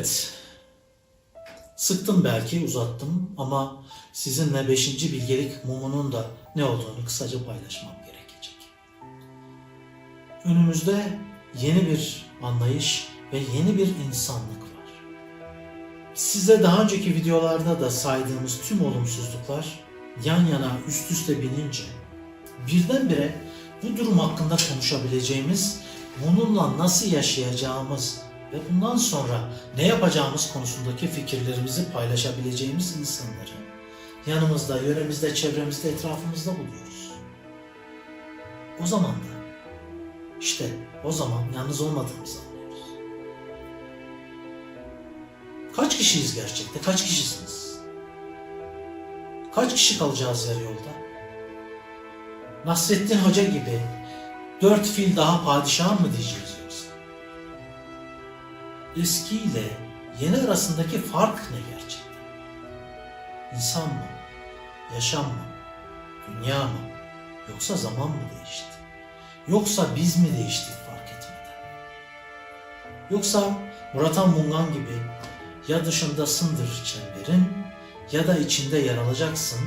Evet. Sıktım belki, uzattım ama sizinle 5. bilgelik mumunun da ne olduğunu kısaca paylaşmam gerekecek. Önümüzde yeni bir anlayış ve yeni bir insanlık var. Size daha önceki videolarda da saydığımız tüm olumsuzluklar yan yana üst üste binince birdenbire bu durum hakkında konuşabileceğimiz, bununla nasıl yaşayacağımız ve bundan sonra ne yapacağımız konusundaki fikirlerimizi paylaşabileceğimiz insanları yanımızda, yöremizde, çevremizde, etrafımızda buluyoruz. O zaman da işte o zaman yalnız olmadığımızı anlıyoruz. Kaç kişiyiz gerçekte? Kaç kişisiniz? Kaç kişi kalacağız yarı yolda? Nasrettin Hoca gibi dört fil daha padişah mı diyeceğiz? Eski ile yeni arasındaki fark ne gerçekten? İnsan mı? Yaşam mı? Dünya mı? Yoksa zaman mı değişti? Yoksa biz mi değiştik fark etmeden? Yoksa Muratan Mungan gibi ya dışındasındır çemberin ya da içinde yer alacaksın.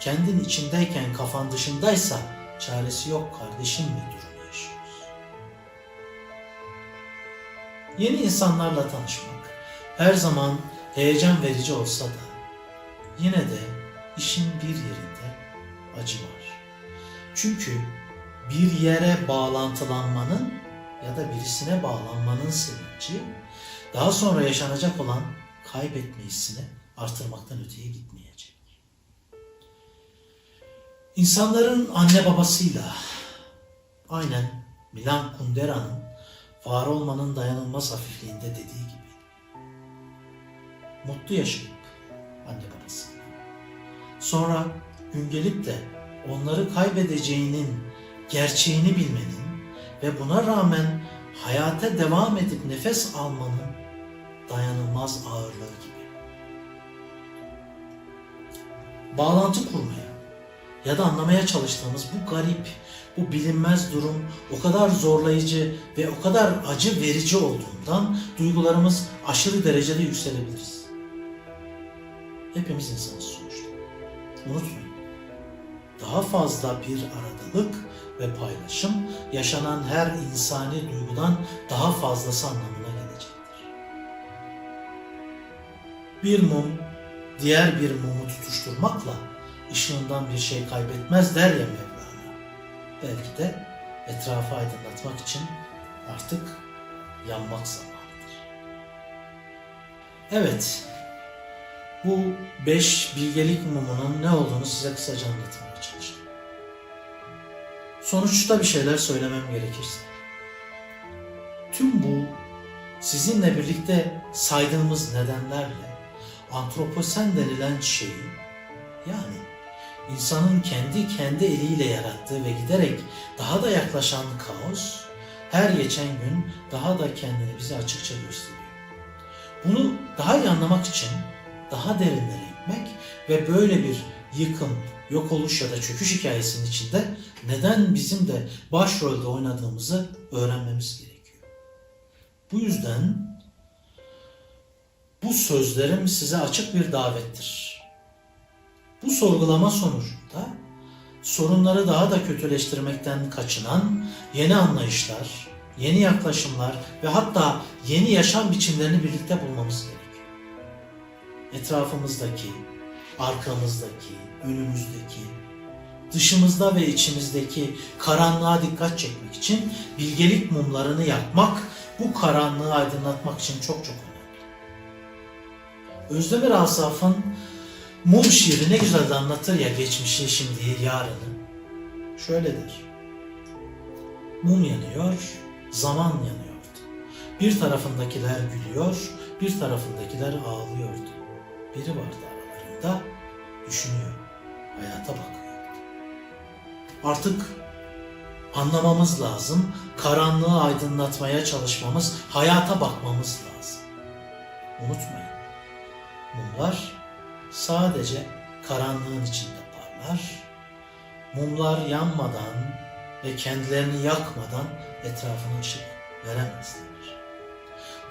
Kendin içindeyken kafan dışındaysa çaresi yok kardeşim mi durumu Yeni insanlarla tanışmak her zaman heyecan verici olsa da yine de işin bir yerinde acı var. Çünkü bir yere bağlantılanmanın ya da birisine bağlanmanın sevinci daha sonra yaşanacak olan kaybetme hissini artırmaktan öteye gitmeyecek. İnsanların anne babasıyla aynen Milan Kundera'nın var olmanın dayanılmaz hafifliğinde dediği gibi mutlu yaşayıp anne babasıyla sonra gün gelip de onları kaybedeceğinin gerçeğini bilmenin ve buna rağmen hayata devam edip nefes almanın dayanılmaz ağırlığı gibi. Bağlantı kurmaya ya da anlamaya çalıştığımız bu garip, bu bilinmez durum o kadar zorlayıcı ve o kadar acı verici olduğundan duygularımız aşırı derecede yükselebiliriz. Hepimiz insanız sonuçta. Unutmayın. Daha fazla bir aradalık ve paylaşım yaşanan her insani duygudan daha fazlası anlamına gelecektir. Bir mum diğer bir mumu tutuşturmakla ışığından bir şey kaybetmez der ya Mevlana. Belki de etrafı aydınlatmak için artık yanmak zamanıdır. Evet, bu beş bilgelik mumunun ne olduğunu size kısaca anlatmaya çalıştım. Sonuçta bir şeyler söylemem gerekirse. Tüm bu sizinle birlikte saydığımız nedenlerle antroposen denilen şeyi yani insanın kendi kendi eliyle yarattığı ve giderek daha da yaklaşan kaos her geçen gün daha da kendini bize açıkça gösteriyor. Bunu daha iyi anlamak için daha derinlere gitmek ve böyle bir yıkım, yok oluş ya da çöküş hikayesinin içinde neden bizim de başrolde oynadığımızı öğrenmemiz gerekiyor. Bu yüzden bu sözlerim size açık bir davettir. Bu sorgulama sonucunda sorunları daha da kötüleştirmekten kaçınan yeni anlayışlar, yeni yaklaşımlar ve hatta yeni yaşam biçimlerini birlikte bulmamız gerekiyor. Etrafımızdaki, arkamızdaki, önümüzdeki, dışımızda ve içimizdeki karanlığa dikkat çekmek için bilgelik mumlarını yakmak, bu karanlığı aydınlatmak için çok çok önemli. Özdemir Asaf'ın Mum şiiri ne güzel de anlatır ya geçmişi, şimdiyi, yarını. Şöyle der. Mum yanıyor, zaman yanıyordu. Bir tarafındakiler gülüyor, bir tarafındakiler ağlıyordu. Biri vardı aralarında, düşünüyor, hayata bakıyordu. Artık anlamamız lazım, karanlığı aydınlatmaya çalışmamız, hayata bakmamız lazım. Unutmayın, mumlar sadece karanlığın içinde parlar. Mumlar yanmadan ve kendilerini yakmadan etrafına ışık veremezler.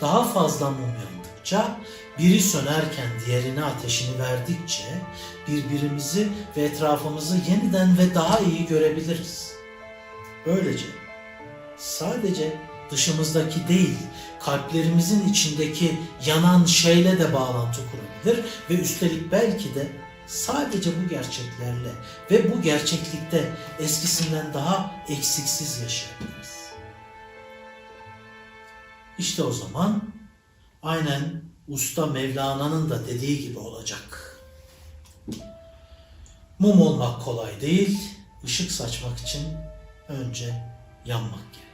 Daha fazla mum yandıkça biri sönerken diğerine ateşini verdikçe birbirimizi ve etrafımızı yeniden ve daha iyi görebiliriz. Böylece sadece dışımızdaki değil, kalplerimizin içindeki yanan şeyle de bağlantı kurabilir ve üstelik belki de sadece bu gerçeklerle ve bu gerçeklikte eskisinden daha eksiksiz yaşayabiliriz. İşte o zaman aynen Usta Mevlana'nın da dediği gibi olacak. Mum olmak kolay değil, ışık saçmak için önce yanmak gerek.